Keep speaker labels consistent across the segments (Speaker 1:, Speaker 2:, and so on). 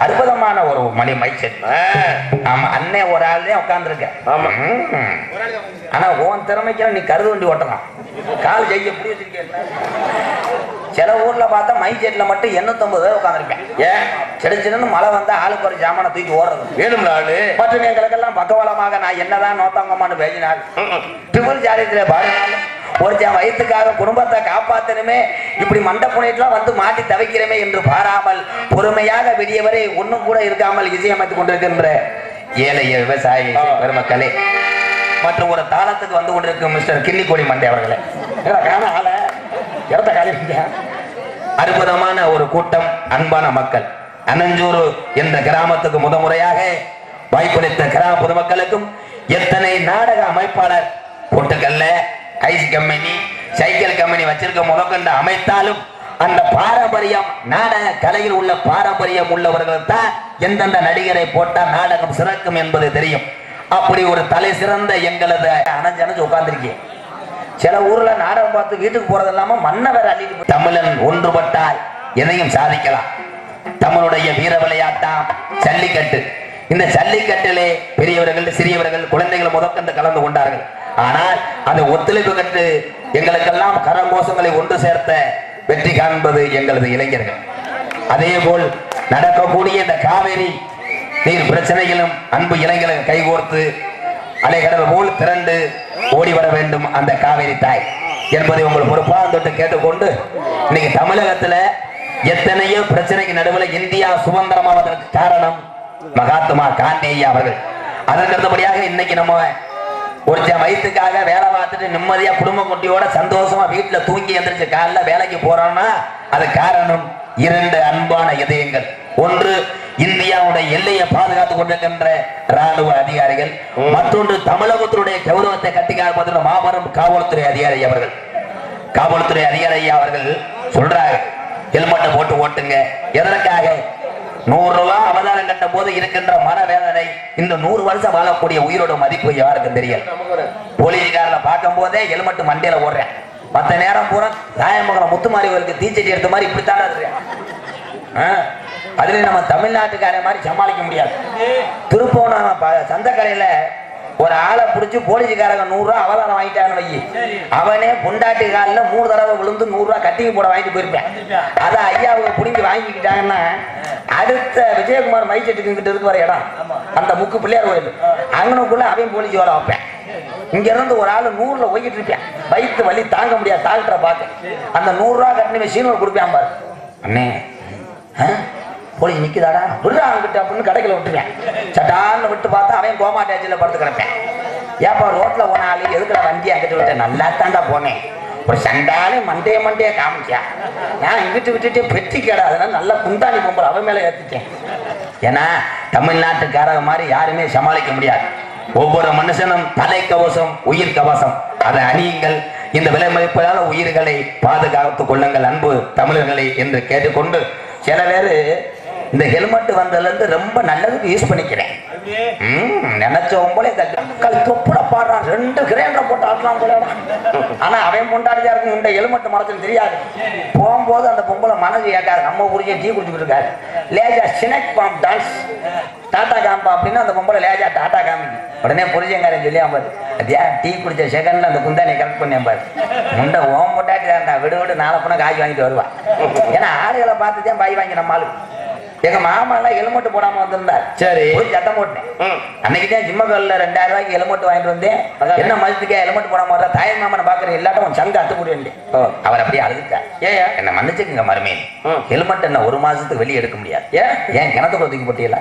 Speaker 1: அற்புதமான ஒரு மணி மைச்சல் ஆமா அண்ணே ஒரு ஆள் தான் உட்காந்துருக்க
Speaker 2: ஆமா.
Speaker 1: ஆனா உன் திறமைக்கு நீ கருது வண்டி ஓட்டலாம். கால் ஜெயிக்க எப்படி வச்சிருக்கேன் சில ஊர்ல பார்த்தா மை செட்ல மட்டும் எண்ணூத்தொன்பது பேர் உட்காந்துருப்பேன்
Speaker 2: ஏன்?
Speaker 1: சிடச்சிடன்னு மழை வந்தா ஆளுக்கு ஒரு ஜாமானை தூக்கி ஓடுறது.
Speaker 2: வேணும்ல ஆளு?
Speaker 1: மற்றும் எங்களுக்கெல்லாம் பக்கவலமாக நான் என்னதான் நோத்தாங்கம்மான்னு பேசினார் ட்ரிபிள் ஜாலியத்துல பாடினாலும் ஒருத்தன் வயிற்றுக்காக குடும்பத்தை காப்பாத்தணுமே. இப்படி மண்டப்புனையெல்லாம் வந்து மாட்டி தவிக்கிறமே என்று பாராமல் பொறுமையாக விடியவரை ஒன்றும் கூட இருக்காமல் இசையமைத்துக் கொண்டிருக்கின்ற ஏழைய விவசாயி பெருமக்களே. மற்றும் ஒரு தாளத்துக்கு வந்து கொண்டிருக்கும் மிஸ்டர் கிள்ளிக்கோடி மண்டே அவர்களே. அற்புதமான ஒரு கூட்டம் அன்பான மக்கள். அனஞ்சூரு என்ற கிராமத்துக்கு முதமுறையாக வாய்ப்பளித்த கிராம பொதுமக்களுக்கும் எத்தனை நாடக அமைப்பாளர் பொட்டுக்கல்ல ஐஸ் கம்பெனி சைக்கிள் கம்பெனி வச்சிருக்க முதற்கொண்டு அமைத்தாலும் அந்த பாரம்பரியம் நாடக கலையில் உள்ள பாரம்பரியம் உள்ளவர்கள் தான் எந்தெந்த நடிகரை போட்டால் நாடகம் சிறக்கும் என்பது தெரியும். அப்படி ஒரு தலை சிறந்த எங்களது அணைஞ்சு அணைஞ்சு உட்கார்ந்துருக்கேன். சில ஊர்ல நாடகம் பார்த்து வீட்டுக்கு போறது இல்லாம மன்னவர் வேற அள்ளிட்டு தமிழன் ஒன்றுபட்டால் எதையும் சாதிக்கலாம். தமிழுடைய வீர விளையாட்டாம் ஜல்லிக்கட்டு. இந்த ஜல்லிக்கட்டிலே பெரியவர்கள் சிறியவர்கள் குழந்தைகள் முதற்கண்டு கலந்து கொண்டார்கள். ஆனால் அந்த ஒத்துழைப்பு கண்டு எங்களுக்கெல்லாம் கரகோஷங்களை ஒன்று சேர்த்த வெற்றி காண்பது எங்களது இளைஞர்கள். அதே போல் நடக்கக்கூடிய இந்த காவேரி நீர் பிரச்சனையிலும் அன்பு இளைஞர்கள் கைகோர்த்து அலைகடல் போல் திரண்டு ஓடி வர வேண்டும் அந்த காவேரி தாய் என்பதை உங்கள் பொறுப்பாக தொட்டு கேட்டுக்கொண்டு இன்னைக்கு தமிழகத்துல எத்தனையோ பிரச்சனைக்கு நடுவில் இந்தியா சுதந்திரமாவதற்கு காரணம் மகாத்மா காந்தேயா அவர்கள். அதற்கு அடுத்தபடியாக இன்னைக்கு நம்ம ஒருத்தன் வயிற்றுக்காக வேலை பார்த்துட்டு நிம்மதியா குடும்ப குட்டியோட சந்தோஷமா வீட்டுல தூங்கி எந்திரிச்சு காலைல வேலைக்கு போறோம்னா அது காரணம் இரண்டு அன்பான இதயங்கள். ஒன்று இந்தியாவுடைய எல்லையை பாதுகாத்துக் கொண்டிருக்கின்ற ராணுவ அதிகாரிகள். மற்றொன்று தமிழகத்தினுடைய கௌரவத்தை கட்டி காப்பதில் மாபெரும் காவல்துறை அதிகாரி அவர்கள். காவல்துறை அதிகாரி அவர்கள் சொல்றாங்க ஹெல்மெட்டை போட்டு ஓட்டுங்க. எதற்காக? நூறு ரூபாய் அவதாரம் கட்டும் போது இருக்கின்ற மனவேதனை இந்த நூறு வருஷம் வாழக்கூடிய உயிரோட மதிப்பு யாருக்கும் தெரியல போலீஸ்காரில் பார்க்கும் போதே எலுமட்டு மண்டையில ஓடுறேன். மற்ற நேரம் பூரா ராயமங்கலம் முத்துமாரிவருக்கு தீச்சட்டி எடுத்த மாதிரி இப்படித்தான் இருக்கிறேன் அதுல நம்ம தமிழ்நாட்டுக்காரன் மாதிரி சமாளிக்க முடியாது. திருப்போணம் ப- ஒரு ஆளை பிடிச்சி போலீஸ்காரங்க நூறு ரூபா அவதாரம் வாங்கிட்டான்னு வை. அவனே பொண்டாட்டி காலில் மூணு தடவை விழுந்து நூறு ரூபா கட்டிங் போட வாங்கிட்டு போயிருப்பேன். அதை ஐயாவுக்கு பிடிங்கி வாங்கிக்கிட்டாங்கன்னா அடுத்த விஜயகுமார் மைச்செட்டுக்கு கிட்ட இருக்கு வர இடம். அந்த முக்கு பிள்ளையார் கோயில். அங்கனுக்குள்ள அவன் போலீஸ் வர வைப்பேன். இங்க இருந்து ஒரு ஆளு நூறுல போய்கிட்டு இருப்பேன். வயிற்று வலி தாங்க முடியாது டாக்டரை பார்க்க. அந்த நூறு ரூபா கட்டின சீனூர் கொடுப்பேன் பாரு. அண்ணே ஆ? நிற்குதாடா நிக்குதாடா? விடுறா அவன்கிட்ட அப்படின்னு கடைக்குள்ள விட்டுருவேன். சட்டான்னு விட்டு பார்த்தா அவன் கோமா டேஜில் படுத்து கிடப்பேன். ஏப்பா ரோட்டில் போன ஆளு எதுக்குடா வண்டி அங்கிட்டு விட்டேன் நல்லா தாண்டா போனேன். ஒரு சண்டாலே மண்டைய மண்டைய காமிச்சா. நான் இங்கிட்டு விட்டுட்டு பெட்டி கடை அதனால நல்லா குந்தாணி பொம்பளை அவன் மேலே ஏற்றுட்டேன் ஏன்னா தமிழ்நாட்டுக்காரங்க மாதிரி யாருமே சமாளிக்க முடியாது. ஒவ்வொரு மனுஷனும் தலை கவசம் உயிர் கவசம். அதை அணியுங்கள். இந்த விலை மதிப்பிலான உயிர்களை பாதுகாத்துக் கொள்ளுங்கள் அன்பு தமிழர்களை என்று கேட்டுக்கொண்டு சில பேர் இந்த ஹெல்மெட் வந்ததுல இருந்து ரொம்ப நல்லதுக்கு யூஸ் பண்ணிக்கிறேன். ம், நினைச்ச போல இந்த மக்கள் தொப்புல பாடுறான் ரெண்டு கிரைண்டரை போட்டு ஆட்டலாம் போல. ஆனா அவன் பொண்டாடியா இருக்கும் இந்த ஹெல்மெட் மரத்துன்னு தெரியாது. போகும்போது அந்த பொம்பளை மனசு கேட்காது. நம்ம புரிஞ்ச டீ குடிச்சுட்டு இருக்காரு. லேஜா சினக் பாம் டான்ஸ் டாடா காம்பா அப்படின்னு அந்த பொம்பளை லேஜா டாடா காமிக்கு. உடனே புரிஞ்சங்காரன் சொல்லி பாரு அதியா டீ குடிச்ச செகண்ட்ல அந்த குந்தானை கரெக்ட் பண்ணேன் பாரு. முண்டை ஓம் பொண்டாட்டி தான்டா விடு விடு. நாளை போனா காய் வாங்கிட்டு வருவா. ஏன்னா ஆளுகளை பார்த்து தான் பாய் வாங்கி நம்ம ஆளு எங்க மாமா எல்லாம் ஹெல்மெட் போடாம வந்திருந்தார்.
Speaker 2: சரி.
Speaker 1: சட்டம் போட்டேன். அன்னைக்கு தான் ஜிம்மகல்ல ரெண்டாயிரம் ரூபாய்க்கு ஹெல்மெட் வாங்கிட்டு வந்தேன். என்ன மதிப்புக்கே ஹெல்மெட் போடாம வர்ற தாய் மாமனை பாக்குற இல்லாட்டும் உன் சங்க அத்து முடியும் அவர் அப்படியே அழுதுட்டார்
Speaker 2: ஏன்
Speaker 1: என்ன மன்னிச்சுக்குங்க மருமையன்
Speaker 2: ம்.
Speaker 1: ஹெல்மெட் என்ன ஒரு மாசத்துக்கு வெளியே எடுக்க முடியாது.
Speaker 2: ஏன்?
Speaker 1: ஏன் கிணத்துக்குள்ள தூக்கி போட்டியல.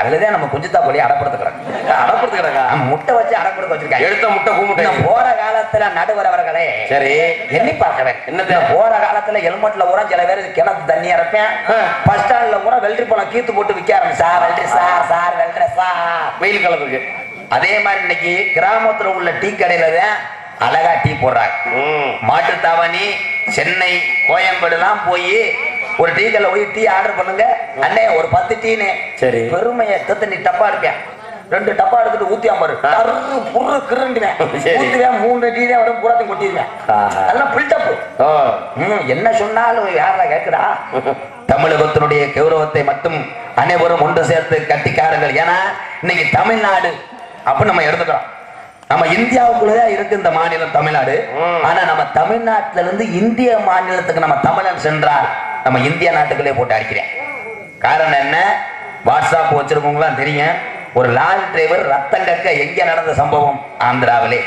Speaker 1: அதுலதான் நம்ம குஞ்சுத்தா போலி அடப்படுத்துக்கிறோம்
Speaker 2: அடப்படுத்துக்கிறக்கா
Speaker 1: நம்ம முட்டை வச்சு அடப்படுக்க வச்சிருக்காங்க.
Speaker 2: எடுத்த முட்டை கூமுட்டை
Speaker 1: போற காலத்துல நடுவர் அவர்களே
Speaker 2: சரி.
Speaker 1: எண்ணி பார்க்கிறேன்? இந்த போற காலத்துல ஹெல்மெட்ல கூட சில பேர் கிணத்து தண்ணி இறப்பேன்.
Speaker 2: ஆ.
Speaker 1: பஸ் ஸ்டாண்ட்ல கூட வெள்ளரி பழம் கீத்து போட்டு விற்க ஆரம்பிச்சு வெள்ளரி சார் சார் வெள்ளரி சார்.
Speaker 2: வெயில் காலத்துக்கு
Speaker 1: அதே மாதிரி இன்னைக்கு கிராமத்துல உள்ள டீ கடையில தான் அழகா டீ போடுறாங்க.
Speaker 2: ம்.
Speaker 1: மாட்டுத்தாவணி சென்னை கோயம்பேடுலாம் போய் ஒரு டீ கடையில் போய் டீ ஆர்டர் பண்ணுங்க. அண்ணே ஒரு பத்து டீனே.
Speaker 2: சரி.
Speaker 1: பெருமையை தத்து நீ டப்பா இருப்பேன் ரெண்டு டப்பா எடுத்துட்டு ஊத்தியா பாரு டர்ரு புர்ரு கிருண்டுவேன். ஊத்துவேன் மூணு டீ தான் வரும் பூராத்தையும் கொட்டிடுவேன். அதெல்லாம் பில்டப் என்ன சொன்னாலும் யாரா கேக்குடா தமிழகத்தினுடைய கௌரவத்தை மட்டும் அனைவரும் ஒன்று சேர்த்து கட்டிக்காரங்கள். ஏன்னா இன்னைக்கு தமிழ்நாடு அப்படின்னு நம்ம எடுத்துக்கிறோம் நம்ம இந்தியாவுக்குள்ளதான் இருக்கு இந்த மாநிலம் தமிழ்நாடு. ஆனா நம்ம தமிழ்நாட்டுல இருந்து இந்திய மாநிலத்துக்கு நம்ம தமிழன் சென்றால் நம்ம இந்திய நாட்டுக்குள்ளே போட்டு அடிக்கிறேன். காரணம் என்ன? வாட்ஸ்அப் வச்சிருக்கவங்களாம் தெரியும். ஒரு லாரி டிரைவர் ரத்தம் கக்க எங்க நடந்த சம்பவம் ஆந்திராவிலே.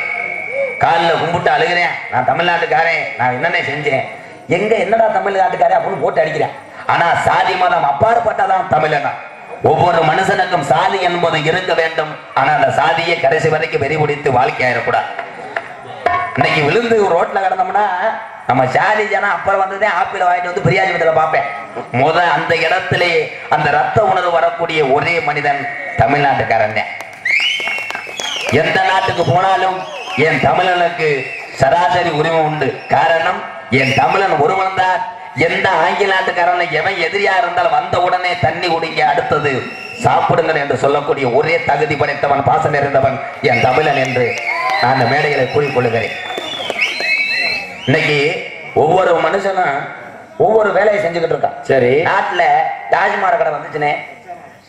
Speaker 1: காலில் கும்பிட்டு அழுகிறேன். நான் தமிழ்நாட்டுக்காரன். நான் என்னென்ன செஞ்சேன்? எங்க என்னடா தமிழ்நாட்டுக்காரன் அப்படின்னு போட்டு அடிக்கிறேன். ஆனா சாதி மதம் அப்பாற்பட்டதான் தமிழனா. ஒவ்வொரு மனுஷனுக்கும் சாதி என்பது இருக்க வேண்டும். ஆனா அந்த சாதியை கடைசி வரைக்கும் வெறிபிடித்து வாழ்க்கையாயிடக்கூடாது இன்னைக்கு விழுந்து ரோட்ல கிடந்தோம்னா நம்ம சாதி ஜனம் அப்புறம் வந்ததே ஆப்பிள் வாங்கிட்டு வந்து பிரியாஜபத்தில் பார்ப்பேன். முத அந்த இடத்திலே அந்த ரத்த உணர்வு வரக்கூடிய ஒரே மனிதன் தமிழ்நாட்டுக்காரன் எந்த நாட்டுக்கு போனாலும் என் தமிழனுக்கு சராசரி உரிமை உண்டு. காரணம் என் தமிழன் ஒருவன் தான். எந்த ஆங்கில நாட்டுக்காரனை எவன் எதிரியா இருந்தாலும் வந்த உடனே தண்ணி குடிங்க அடுத்தது சாப்பிடுங்கள் என்று சொல்லக்கூடிய ஒரே தகுதி படைத்தவன் பாசம் நிறைந்தவன் என் தமிழன் என்று நான் அந்த மேடைகளை கூறிக்கொள்கிறேன் இன்னைக்கு ஒவ்வொரு மனுஷனும் ஒவ்வொரு வேலையை செஞ்சுக்கிட்டு இருக்கான்.
Speaker 2: சரி.
Speaker 1: நாட்டுல டாஜ்மார் கடை வந்துச்சுனே.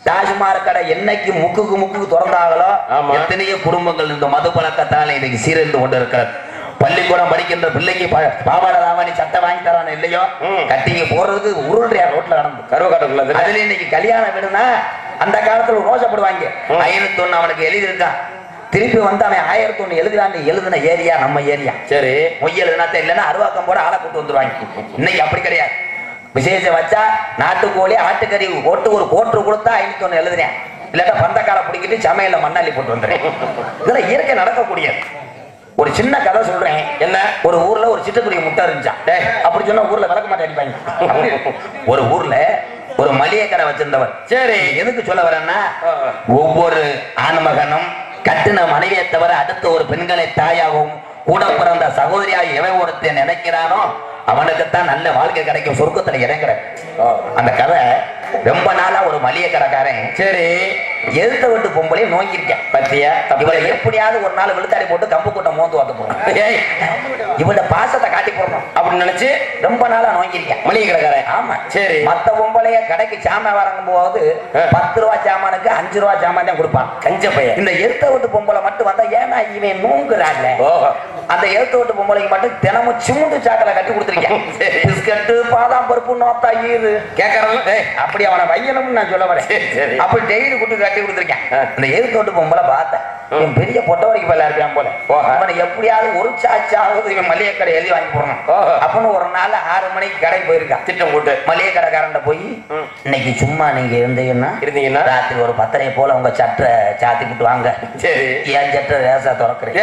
Speaker 1: டாஜ்மார் கடை என்னைக்கு முக்குக்கு முக்குக்கு திறந்தாங்களோ. எத்தனையோ குடும்பங்கள் இந்த மது பழக்கத்தால இன்னைக்கு சீரழிந்து கொண்டு இருக்கிறது பள்ளிக்கூடம் படிக்கின்ற பிள்ளைக்கு பாவாடை தாவாணி சட்டை வாங்கி தரான் இல்லையோ. கட்டிங்க போறதுக்கு உருள்றியா ரோட்ல கடந்து
Speaker 2: கருவக்காட்டுக்குள்ள
Speaker 1: அதுல இன்னைக்கு கல்யாணம் வீடுனா அந்த காலத்துல ரோஷப்படுவாங்க. ஐநூத்தி ஒண்ணு அவனுக்கு எழுதியிருக்கான் திருப்பி வந்து அவன் ஆயிரத்தி ஒண்ணு எழுதுறான்னு எழுதின ஏரியா நம்ம ஏரியா.
Speaker 2: சரி.
Speaker 1: மொய் எழுதினாத்த இல்லைன்னா அருவாக்கம் போட ஆளை கூட்டு வந்துருவாங்க. இன்னைக்கு அப்படி கிடையாது. விசேஷம் வச்சா நாட்டுக்கோழி ஆட்டுக்கறி போட்டு ஒரு கோட்டு கொடுத்தா ஐநூத்தி ஒண்ணு எழுதுறேன். இல்லாட்டா பந்தக்கால பிடிக்கிட்டு சமையல்ல மண்ணாளி போட்டு வந்துடுறேன். இதெல்லாம் இயற்கை நடக்கக்கூடியது. ஒரு சின்ன கதை சொல்றேன். என்ன? ஒரு ஊர்ல ஒரு சிட்டுக்குருவி முட்டை இருந்துச்சான் டேய், அப்படி சொன்னா ஊர்ல விளக்க மாட்டேன் அடிப்பாங்க. ஒரு ஊர்ல ஒரு மளிகை கடை வச்சிருந்தவர். சரி. எதுக்கு சொல்ல வரேன்னா ஒவ்வொரு ஆண்மகனும் கட்டின மனைவியை தவிர அடுத்த ஒரு பெண்களை தாயாகவும் கூட பிறந்த சகோதரியாக எவன் ஒருத்தன் நினைக்கிறானோ அவனுக்குத்தான் நல்ல வாழ்க்கை கிடைக்கும் சொர்க்கத்துல இறங்குற அந்த கதை ரொம்ப நாளா ஒரு மளிகை கடைக்காரன் சரி. எதிர்த்த வீட்டு பொம்பளையும் நோங்கியிருக்கேன். பத்தியா? இவளை எப்படியாவது ஒரு நாள் விழுத்தாடி போட்டு கம்பு கூட்டம் மோந்து வந்து போறோம். இவட பாசத்தை காட்டி போடணும்
Speaker 2: அப்படின்னு நினைச்சு?
Speaker 1: ரொம்ப நாளா நோங்கியிருக்கேன்.
Speaker 2: மளிகை கடைக்காரன்
Speaker 1: ஆமா.
Speaker 2: சரி.
Speaker 1: மத்த பொம்பளைய கடைக்கு சாமான் வாங்கும் போது. பத்து ரூபா சாமானுக்கு அஞ்சு ரூபா சாமான் தான் கொடுப்பான்.
Speaker 2: கஞ்ச பையன்.
Speaker 1: இந்த எடுத்த வீட்டு பொம்பளை மட்டும் வந்தா ஏன்னா இவன் நோங்குறான்ல.
Speaker 2: ஓஹோ.
Speaker 1: அந்த எடுத்த வீட்டு பொம்பளைக்கு மட்டும் தினமும் சிமுண்டு சாக்கலை கட்டி கொடுத்துருக்கேன். பிஸ்கட்டு பாதாம் பருப்பு நோத்தா
Speaker 2: கேட்கறவங்க ஏய்
Speaker 1: அப்படி அவனை வையணும்னு நான் சொல்ல வரேன். அப்படி டெய்லி குட்டு கட்டி கொடுத்துருக்கேன்.
Speaker 2: ஆ.
Speaker 1: இந்த எதிர்த்து வீட்டு பொம்பளை பார்த்தேன். இவன் பெரிய பொட்ட வரைக்கும் பல்ல இருப்பான் போல. அவனை எப்படியாவது ஒரு சாச்சாவது இவன் மளிகை கடை எழுதி வாங்கி போடணும். அப்படின்னு ஒரு நாள் ஆறு மணிக்கு கடைக்கு போயிருக்கான்.
Speaker 2: திட்டம் போட்டு.
Speaker 1: மளிகை கடைக்காரன்ட்ட போய். இன்னைக்கு சும்மா நீங்க இருந்தீங்கன்னா
Speaker 2: இருந்தீங்கன்னா?
Speaker 1: ராத்திரி ஒரு பத்தரை போல உங்க சட்டை சாத்தி விட்டு வாங்க.
Speaker 2: சரி.
Speaker 1: என் சட்டை லேசா திறக்கிறேன்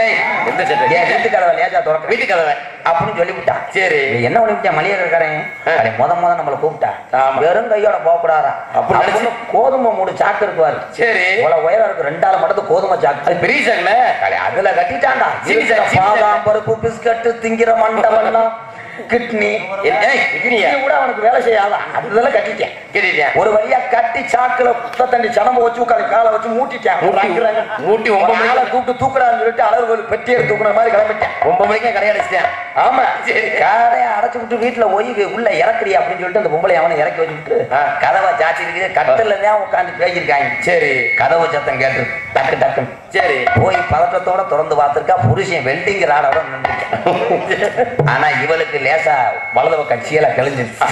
Speaker 2: எந்த சட்டை?
Speaker 1: கதவை லேசா திறக்கிறேன்
Speaker 2: வீட்டு கதவை
Speaker 1: அப்படின்னு சொல்லிவிட்டான்
Speaker 2: சரி.
Speaker 1: என்ன பண்ணிவிட்டான் மளிகை கடைக்காரன்.
Speaker 2: ஆ.
Speaker 1: அவன் முத முத நம்மள கூப்பிட்டா. வெறும் கையோட போகக்கூடாதா?
Speaker 2: அப்படி
Speaker 1: அப்படின்னு கோதுமை மூடு சாக்கு இருக்குவாரு.
Speaker 2: சரி.
Speaker 1: இவ்வளவு உயரம் இருக்கு ரெண்டாள் மட்டும் கோதுமை சாக்கு.
Speaker 2: அது பெரிய சாக்குல?
Speaker 1: அதுல. பாதாம் பருப்பு பிஸ்கட் திங்கிற கிட்னி. இது கூட அவனுக்கு வேலை செய்யாதா. அதெல்லாம் கட்டிட்டேன். ஒரு வழியா கட்டி சாக்குல குத்த தண்ணி சனம்ப வச்சு உட்காந்து காலை வச்சு மூட்டிட்டேன்.
Speaker 2: மூட்டி- ஒன்பது மணிக்கு-
Speaker 1: கூப்பிட்டு தூக்குறான்னு சொல்லிட்டு அளவு பெட்டி எடுத்து தூக்குற மாதிரி கிளம்பிட்டேன்.
Speaker 2: ஒன்பது மணிக்கே கடை அடைச்சிட்டேன்.
Speaker 1: ஆமா.
Speaker 2: சரி.
Speaker 1: காரைய அடைச்சு விட்டு வீட்டுல போய் உள்ள இறக்குறியா அப்படின்னு சொல்லிட்டு அந்த பொம்பளை அவனை இறக்கி வச்சுட்டு. கதவை சாச்சி இருக்குது. கட்டில தான் உட்காந்து பேசியிருக்காங்க.
Speaker 2: சரி.
Speaker 1: கதவு சத்தம் கேட்டு டக்கு டக்குன்னு.
Speaker 2: சரி.
Speaker 1: போய் பதட்டத்தோட திறந்து பார்த்திருக்கா. புருஷன் வெல்டிங் ராடோட நின்றுட்டேன். ஆனா இவளுக்கு லேசா வலது பக்கம் சீலை கிழிஞ்சிருச்சு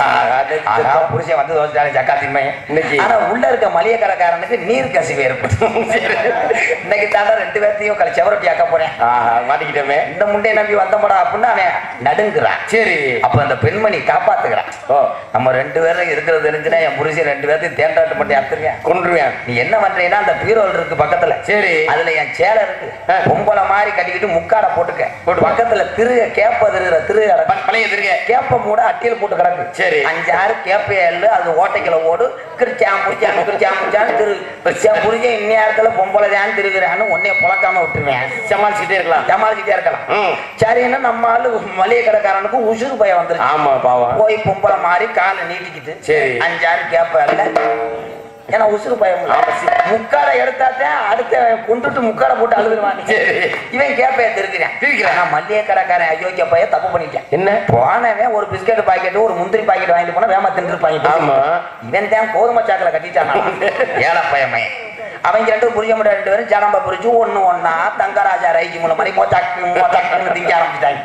Speaker 1: ஆனா புருஷன் வந்து தோசிட்டாலே சக்காத்திமே
Speaker 2: இன்னைக்கு.
Speaker 1: ஆனா உள்ள இருக்க மளிகை கடைக்காரனுக்கு நீர் கசிவு ஏற்படும் இன்னைக்கு ரெண்டு பேர்த்தையும் கலை செவரொட்டி ஆக்க போறேன்.
Speaker 2: மாட்டிக்கிட்டோமே.
Speaker 1: இந்த முண்டை நம்பி வந்தோம்டா அப்படின்னு அவன் நடுங்குறான்.
Speaker 2: சரி.
Speaker 1: அப்ப அந்த பெண்மணி காப்பாத்துக்கிறான்
Speaker 2: ஓ.
Speaker 1: நம்ம ரெண்டு பேரும் இருக்கிறது தெரிஞ்சுன்னா என் புருஷன் ரெண்டு பேர்த்தையும் தேண்டாட்டு பண்ணி அத்துருங்க
Speaker 2: கொன்றுவேன்
Speaker 1: நீ என்ன பண்றீங்கன்னா அந்த பீரோல் இருக்கு பக்கத்துல.
Speaker 2: சரி.
Speaker 1: அதுல என் சேலை இருக்கு. பொம்பளை மாதிரி கட்டிக்கிட்டு முக்காட போட்டுக்க.
Speaker 2: போட்டு.
Speaker 1: பக்கத்துல திருக கேப்ப திருகிற திருக
Speaker 2: திருங்க
Speaker 1: கேப்ப மூட அட்டியில் போட்டு கிடக்கு.
Speaker 2: சரி.
Speaker 1: அஞ்சாறு கேப்ப எள்ளு அது ஓட்டைக்குள்ள ஓடு. கிரிச்சான் புடிச்சான் கிரிச்சான் புடிச்சான் திரு என் புரிஞ்ச திருகிறான்னு உன்னைய புழக்காம விட்டுருவேன்.
Speaker 2: சமாளிச்சுட்டே இருக்கலாம்.
Speaker 1: சமாளிச்சுட்டே இருக்கலாம். சரின்னு நம்ம ஆளு மளிகை கடைக்காரனுக்கு உசுறு பயம் வந்துருச்சு.
Speaker 2: ஆமா பாவம்.
Speaker 1: போய் பொம்பளை மாதிரி காலை நீட்டிக்கிட்டு
Speaker 2: சரி.
Speaker 1: அஞ்சாறு கேப்ப இல்ல ஏன்னா உசுறு பயம். முக்காடை எடுத்தாத்தான் அடுத்த கொண்டுட்டு முக்காடை போட்டு அழுதுருவான். இவன் கேப்பைய திருக்கிறேன். ஆனா மல்லிகை கடைக்காரன் அயோக்கிய பைய தப்பு பண்ணிட்டேன்
Speaker 2: என்ன
Speaker 1: போனவன் ஒரு பிஸ்கட் பாக்கெட் ஒரு முந்திரி பாக்கெட் வாங்கிட்டு போனா வேமா தின்றுப்பாங்க. இவன் தான் கோதுமை சாக்கில் கட்டிட்டான் ஏழை பையன் அவங்க ரெண்டு புரிய முடியாது ரெண்டு பேரும் ஜனம்ப புரிச்சு ஒண்ணு ஒண்ணா தங்கராஜா ரைஜி மூலம் மாதிரி மொச்சக்கு மொச்சக்குன்னு திங்க ஆரம்பிச்சிட்டாங்க.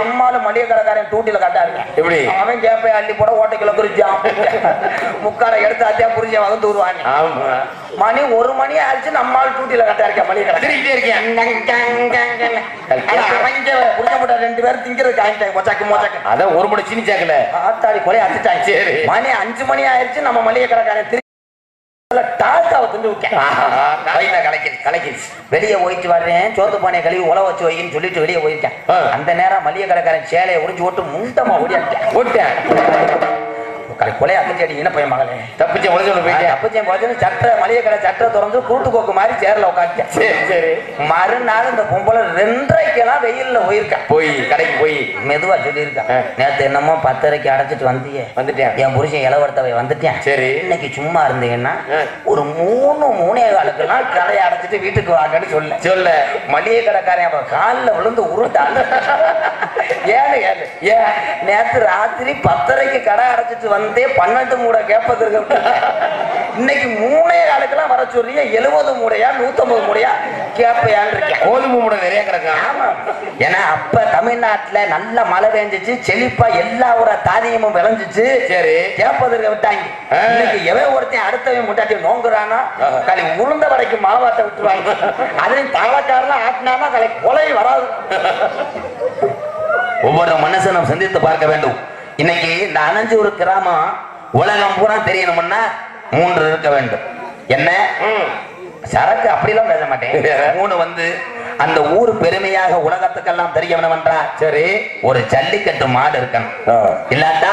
Speaker 1: நம்மாலும் மளிகை கடைக்காரன் டூட்டில கட்டா இருக்கேன்.
Speaker 2: எப்படி?
Speaker 1: அவன் கேப்பை அள்ளி போட ஓட்டைக்குள்ள குறிச்சான் முக்காடை எடுத்தாத்தியா புரிஞ்ச வந்து வருவாங்க
Speaker 2: ஆமா.
Speaker 1: மணி ஒரு மணி ஆயிடுச்சு நம்மால் டூட்டில கட்டா இருக்கேன் மளிகை கடை
Speaker 2: இருக்கேன்.
Speaker 1: அவங்க புரிய முடியாது ரெண்டு பேரும் திங்கிறது ஆகிட்டாங்க மொச்சக்கு மொச்சக்கு.
Speaker 2: அதான் ஒரு முறை சீனி சாக்கல
Speaker 1: ஆத்தாடி கொலை அடிச்சிட்டாங்க.
Speaker 2: சரி.
Speaker 1: மணி அஞ்சு மணி ஆயிடுச்சு நம்ம மளிகை கடைக்காரன் டால்காவை திண்டு கலக்கிடுச்சு வெளியே போயிட்டு வர்றேன் சோத்து பானையை கழுவி உழ வச்சு வைன்னு சொல்லிட்டு வெளியே போயிருக்கேன். அந்த நேரம் மளிகை கடைக்காரன் சேலையை உறிஞ்சு ஓட்டு முண்டமா ஓடியாட்டேன்
Speaker 2: ஓட்டேன்.
Speaker 1: கொலை அக்கச்சி அடி என்ன பையன் மகளே
Speaker 2: தப்பிச்ச உடச்சு போயிட்டேன்.
Speaker 1: அப்பச்சேன் பார்த்து சட்டை மளிகை கடை சட்டை திறந்து கூட்டு கோக்கு மாதிரி சேர்ல உட்காந்துட்டேன்.
Speaker 2: சரி சரி.
Speaker 1: மறுநாள் இந்த பொம்பளை ரெண்டரைக்கெல்லாம் வெயில்ல போயிருக்கேன்
Speaker 2: போய் கடைக்கு போய்.
Speaker 1: மெதுவா சொல்லியிருக்கேன். நேத்து என்னமோ பத்தரைக்கு அடைச்சிட்டு வந்தியே.
Speaker 2: வந்துட்டேன்.
Speaker 1: என் புருஷன் இளவரத்தவை வந்துட்டேன்.
Speaker 2: சரி.
Speaker 1: இன்னைக்கு சும்மா இருந்தீங்கன்னா. ஒரு மூணு மூணே காலுக்கெல்லாம் கடையை அடைச்சிட்டு வீட்டுக்கு வாங்கன்னு சொல்ல.
Speaker 2: சொல்ல.
Speaker 1: மளிகை கடைக்காரன் அவன் காலில் விழுந்து உருட்டான் ஏன் நேத்து ராத்திரி பத்தரைக்கு கடை அடைச்சிட்டு வந்தே பன்னெண்டு மூடை கேட்பதற்கு இன்னைக்கு மூணே காலுக்கெல்லாம் வர சொல்றீங்க எழுபது மூடையா நூத்தம்பது மூடையா? கேட்பையான்னு இருக்கேன்.
Speaker 2: கோதுமை மூட நிறைய கிடக்கும்
Speaker 1: ஆமா. ஏன்னா அப்ப தமிழ்நாட்டுல நல்ல மழை பெஞ்சிச்சு செழிப்பா எல்லா ஒரு தானியமும் விளைஞ்சிச்சு.
Speaker 2: சரி.
Speaker 1: கேப்பதற்கு விட்டாங்க. இன்னைக்கு எவன் ஒருத்தன் அடுத்தவன் முட்டாட்டி நோங்குறானா. களி உளுந்த வரைக்கும் மாவாட்ட விட்டுருவாங்க. அதுலயும் தாளக்காரெல்லாம் ஆட்டினானா களி கொலை வராது. ஒவ்வொரு மனுஷனும் சிந்தித்து பார்க்க வேண்டும் இன்னைக்கு இந்த அனஞ்சூர் கிராமம் உலகம் பூரா தெரியணும்னா மூன்று இருக்க வேண்டும் என்ன. சரக்கு அப்படிலாம் பேச மாட்டேன்? மூணு வந்து அந்த ஊர் பெருமையாக உலகத்துக்கெல்லாம் தெரிய வேணும் என்றா
Speaker 2: சரி
Speaker 1: ஒரு ஜல்லிக்கட்டு மாடு இருக்கணும். இல்லாட்டா